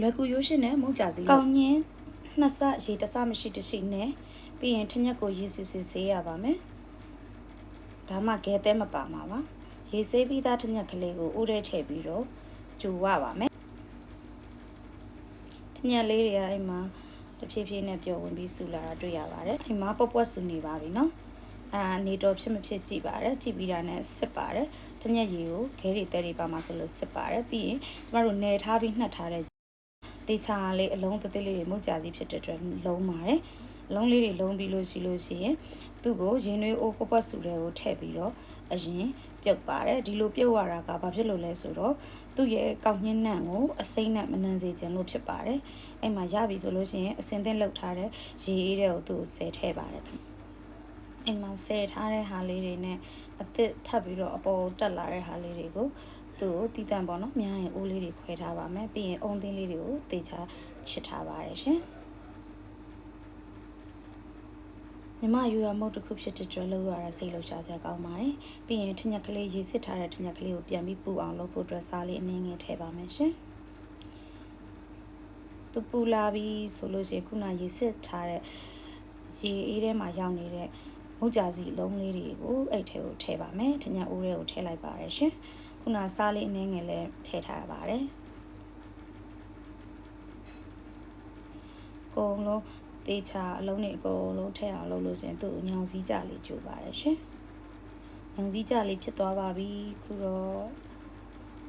လွယ်ကူရိုးရှင်းတဲ့မုတ်ကြစီကောင်းညင်းနှစ်ဆရေတစ်ဆမရှိတရှိနဲ့ပြီးရင်ထညက်ကိုရေစစ်စစ်ဆေးရပါမယ်ဒါမှခဲတဲမပါမှာပါရေဆေးပြီးသားထညက်ကလေးကိုဥထဲထည့်ပြီးတော့ကျူဝပါမယ်ထညက်လေးတွေကအဲ့မှာတဖြည်းဖြည်းနဲ့ပျော်ဝင်ပြီးဆူလာတာတွေ့ရပါတယ်အဲ့မှာပွက်ပွက်ဆူနေပါပြီနော်အာနေတော့ဖြစ်မဖြစ်ကြည့်ပါတယ်ကြည့်ပြီးတာနဲ့စစ်ပါတယ်တညက်ရေကိုခဲတွေတဲတွေပါမှာဆိုလို့စစ်ပါတယ်ပြီးရင်ကျမတို့နယ်ထားပြီးနှက်ထားတဲ့ တေချာလေးအလုံးသေးသေးလေးတွေမုတ်ကြစီဖြစ်တဲ့အတွက်လုံးပါတယ်အလုံးလေးတွေလုံးပြီးလို့ရှိလို့ရှိရင်သူ့ကိုရင်နွေးအိုးပပတ်စုတွေကိုထည့်ပြီးတော့အရင်ပြုတ်ပါတယ်ဒီလိုပြုတ်ရတာကဘာဖြစ်လို့လဲဆိုတော့သူ့ရဲ့ကောက်ညှင်းနှံ့ကိုအစိမ့်နဲ့မနှံစေခြင်းလို့ဖြစ်ပါတယ်အဲ့မှာရပြီဆိုလို့ရှိရင်အစင်သင့်လောက်ထားတဲ့ရေအေးတွေကိုသူ့ကိုဆဲထည့်ပါတယ်အိမ်မှာဆဲထားတဲ့ဟာလေးတွေနဲ့အသစ်ထပ်ပြီးတော့အပေါ်တက်လာတဲ့ဟာလေးတွေကို သူ့ကိုတီးတန့်ပေါ့နော်များရင်အိုးလေးတွေခွဲထားပါမယ်ပြီးရင်အုံသင်းလေးတွေကိုတေချာချစ်ထားပါတယ်ရှင်မြမယူရမုတ်တစ်ခုဖြစ်တဲ့ကျွဲလို့ရတာစိတ်လှုပ်ရှားစရာကောင်းပါတယ်ပြီးရင်ထညက်ကလေးရေစစ်ထားတဲ့ထညက်ကလေးကိုပြန်ပြီးပူအောင်လုပ်ဖို့အတွက်စားလေးအနည်းငယ်ထည့်ပါမယ်ရှင်သူပူလာပြီဆိုလို့ရှိရင်ခုနရေစစ်ထားတဲ့ရေအေးထဲမှာရောက်နေတဲ့မုတ်ကြစီအလုံးလေးတွေကိုအဲ့ထဲကိုထည့်ပါမယ်ထညက်အိုးထဲကိုထည့်လိုက်ပါတယ်ရှင် ခုနစားလေးအနည်းငယ်လည်းထည့်ထားရပါတယ်ကုံလုံးတေးချာအလုံးတွေအကုန်လုံးထည့်အောင်လုပ်လို့ရှင်သူ့ညောင်စည်းကြလေးကြိုပါတယ်ရှင်ညောင်စည်းကြလေးဖြစ်သွားပါပြီခုတော့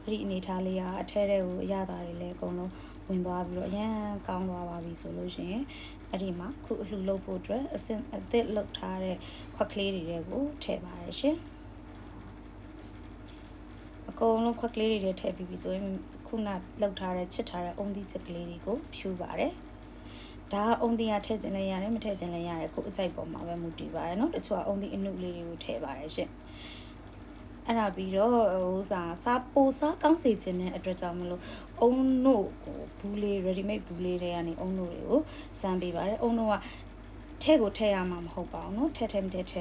အဲ့ဒီအနေထားလေးကအထဲထဲကိုအရသာတွေလည်းအကုန်လုံးဝင်သွားပြီးတော့အရန်ကောင်းသွားပါပြီဆိုလို့ရှိရင်အဲ့ဒီမှာခုအလှလုပ်ဖို့အတွက်အစင်အသစ်လုပ်ထားတဲ့ခွက်ကလေးတွေကိုထည့်ပါတယ်ရှင်အ ကုန်လုံးခွက်ကလေးတွေထည့်ပြီးပြီဆိုရင်ခုနလောက်ထားတဲ့ချစ်ထားတဲ့အုံသီးချက်ကလေးတွေကိုဖြူပါတယ်ဒါအုံသီးရထည့်ခြင်းလည်းရတယ်မထည့်ခြင်းလည်းရတယ်ကိုအကြိုက်ပေါ်မှာပဲမူတည်ပါတယ်เนาะတချို့ကအုံသီးအနုလေးတွေကိုထည့်ပါတယ်ရှင်အဲ့ဒါပြီးတော့ဟိုစားစားပိုစားကောင်းစေခြင်းတဲ့အတွက်ကြောင့်မလို့အုံတို့ဟိုဘူးလေး ready made ဘူးလေးတွေကနေအုံတို့တွေကိုစမ်းပေးပါတယ်အုံတို့ကထဲကိုထည့်ရမှာမဟုတ်ပါဘူးเนาะထဲထဲမထဲထဲ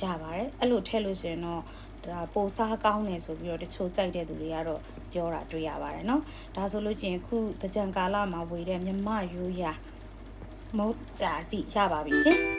ရပါတယ်အဲ့လိုထည့်လို့ဆိုရင်တော့ ဒါပိုစားကောင်းတယ်ဆိုပြီးတော့တချို့ကြိုက်တဲ့သူတွေကတော့ပြောတာတွေ့ရပါတယ်เนาะဒါဆိုလို့ချင်းခုတကြံကာလမှာဝေတဲ့မြမရိုးရာမုတ်ကြာစီရပါပြီရှင်